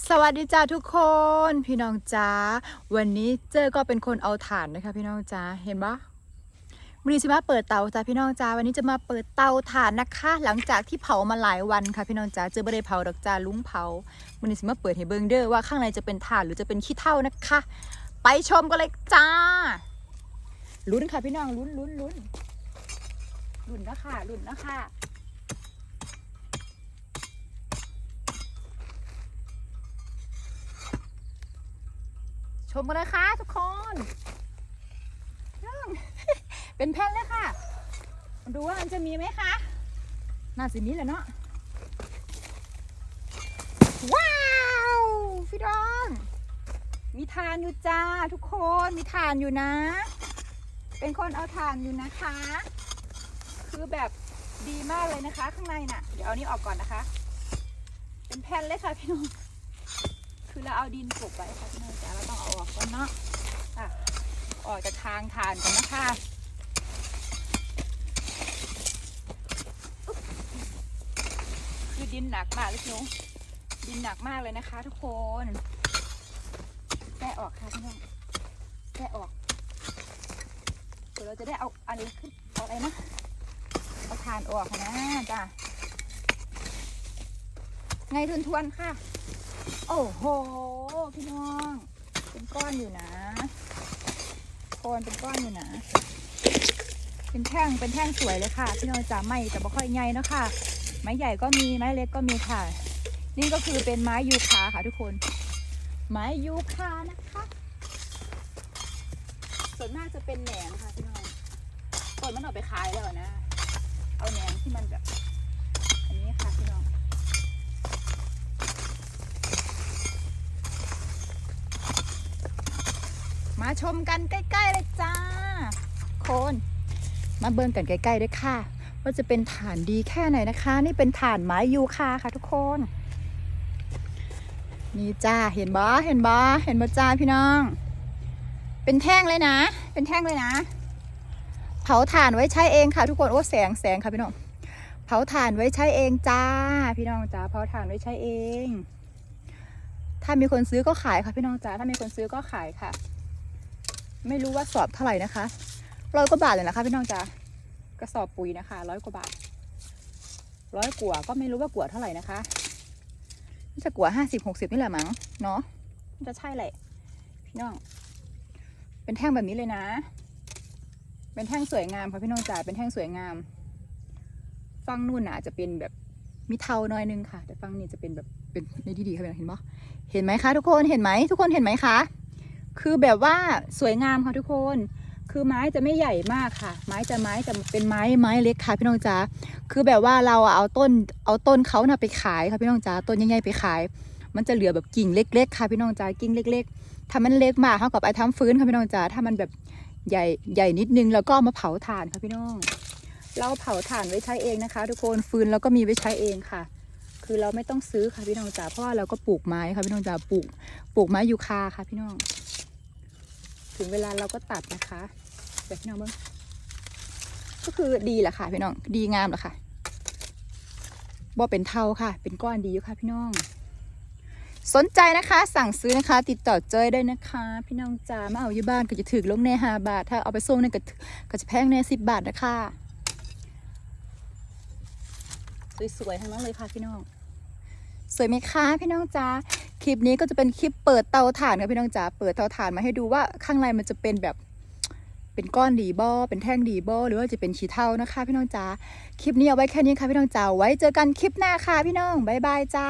สวัสดีจ้าทุกคนพี่น้องจ้าวันนี้เจอก็เป็นคนเอาถ่านนะคะ พี่น้องจ้าเห็นปะวันนี้จะมาเปิดเตาจ้าพี่น้องจ้าวันนี้จะมาเปิดเตาถ่านนะคะ หลังจากที่เผามาหลายวันค่ะพี่น้องจ้าเจอไม่ได้เผาดอกจ้าลุงเผาวันนี้จะมาเปิดให้เบิงเด้อว่าข้างในจะเป็นถ่านหรือจะเป็นขี้เถ้านะคะ ไปชมกันเลยจ้าลุ้นค่ะพี่น้องลุ้นลุ้นลุ้นลุ้นนะคะลุ้นนะคะ ชมกันเลยค่ะทุกคนเป็นแผ่นเลยค่ะ ดูว่ามันจะมีไหมคะน่าสิมีแหละเนาะว้าวพี่ดอนมีทานอยู่จ้าทุกคนมีทานอยู่นะ เป็นคนเอาทานอยู่นะคะ คือแบบดีมากเลยนะคะ ข้างในน่ะ เดี๋ยวเอานี้ออกก่อนนะคะ เป็นแผ่นเลยค่ะพี่น้อง คือเราเอาดินกลบไว้ค่ะพี่น้องจ๋าเราต้องเอาออกก่อนเนาะอะออกจากทางฐานก่อนนะคะคือดินหนักมากเลยพี่น้องดินหนักมากเลยนะคะ ทุกคนแกะออกค่ะพี่น้องแกะออกเดี๋ยวเราจะได้เอาอะไรขึ้นเอาอะไรนะเอาทานออกนะจ้ะไงทวนทวนๆค่ะ โอ้โห พี่น้อง เป็นก้อนอยู่นะโคนเป็นก้อนอยู่นะ เป็นแท่ง เป็นแท่งสวยเลยค่ะ พี่น้องจ๋าไม่แต่บ่ค่อยใหญ่เนะค่ะ ไม้ใหญ่ก็มี ไม้เล็กก็มีค่ะ นี่ก็คือเป็นไม้ยูคาค่ะทุกคน ไม้ยูคานะคะ ส่วนมากจะเป็นแหนงค่ะพี่น้องต้นมันเอาไปขายแล้วนะ เอาแหนงที่มันแบบ อันนี้ค่ะพี่น้อง มาชมกันใกล้ๆเลยจ้า คน มาเบิ่งกันใกล้ๆด้วยค่ะ ว่าจะเป็นฐานดีแค่ไหนนะคะ นี่เป็นฐานไม้ยูคาค่ะทุกคน นี่จ้าเห็นบ่เห็นบ่เห็นบ่จ้าพี่น้อง เป็นแท่งเลยนะ เป็นแท่งเลยนะ เผาถ่านไว้ใช้เองค่ะ ทุกคนโอ้แสงแสงค่ะพี่น้องเผาถ่านไว้ใช้เองจ้า พี่น้องจ้าเผาถ่านไว้ใช้เองถ้ามีคนซื้อก็ขายค่ะพี่น้องจ้าถ้ามีคนซื้อก็ขายค่ะ ไม่รู้ว่าสอบเท่าไหร่นะคะร้อยกว่าบาทเลยนะคะพี่น้องจ๋ากระสอบปุ๋ยนะคะร้อยกว่าบาทร้อยกว่าก็ไม่รู้ว่ากว่าเท่าไหร่นะคะน่าจะกว่าห้าสิบหกสิบนี่แหละมั้งเนาะน่าจะใช่แหละพี่น้อง เป็นแท่งแบบนี้เลยนะ เป็นแท่งสวยงามค่ะพี่น้องจ๋าเป็นแท่งสวยงามฟังนู่นน่ะอาจจะเป็นแบบมีเทาหน่อยนึงค่ะ แต่ฟังนี่จะเป็นแบบเป็นในที่ดีค่ะเห็นปะเห็นไหมคะทุกคนเห็นไหมทุกคนเห็นไหมคะ คือแบบว่าสวยงามค่ะทุกคน คือไม้จะไม่ใหญ่มากค่ะ ไม้จะไม้จะเป็นไม้ไม้เล็กค่ะพี่น้องจ๋า คือแบบว่าเราเอาต้นเอาต้นเขาน่ะไปขายค่ะพี่น้องจ๋า ต้นใหญ่ๆไปขาย มันจะเหลือแบบกิ่งเล็ก ๆ ค่ะพี่น้องจ๋า กิ่งเล็ก ๆถ้ามันเล็กมากเท่ากับไอ้ทำฟื้นค่ะพี่น้องจ๋า ถ้ามันแบบใหญ่ใหญ่นิดนึงแล้วก็มาเผาถ่านค่ะพี่น้อง เราเผาถ่านไว้ใช้เองนะคะ ทุกคน ฟืนเราก็มีไว้ใช้เองค่ะคือเราไม่ต้องซื้อค่ะพี่น้องจ๋าเพราะว่าเราก็ปลูกไม้ค่ะพี่น้องจ๋าปลูกปลูกไม้ยูคาค่ะพี่น้อง ถึงเวลาเราก็ตัดนะคะเดี๋ยวพี่น้องบิ้งก็คือดีแหละค่ะพี่น้อง ดีงามแหละค่ะบ่เป็นเทาค่ะ เป็นก้อนดีอยู่ค่ะพี่น้อง สนใจนะคะ สั่งซื้อนะคะ ติดต่อเจยได้นะคะ พี่น้องจ๋ามาเอาอยู่บ้านก็จะถือลงในห้าบาท ถ้าเอาไปส่งเนี่ยก็ก็จะแพงในสิบบาทนะคะ สวยๆทั้งนั้นเลยค่ะพี่น้อง สวยไหมคะพี่น้องจ๋า คลิปนี้ก็จะเป็นคลิปเปิดเตาถ่านค่ะพี่น้องจ๋าเปิดเตาถ่านมาให้ดูว่าข้างในมันจะเป็นแบบเป็นก้อนดีบอเป็นแท่งดีบอหรือว่าจะเป็นชีเท่านะคะ พี่น้องจ๋าคลิปนี้เอาไว้แค่นี้ค่ะพี่น้องจ๋าไว้เจอกันคลิปหน้าค่ะพี่น้องบ๊ายบายจ้า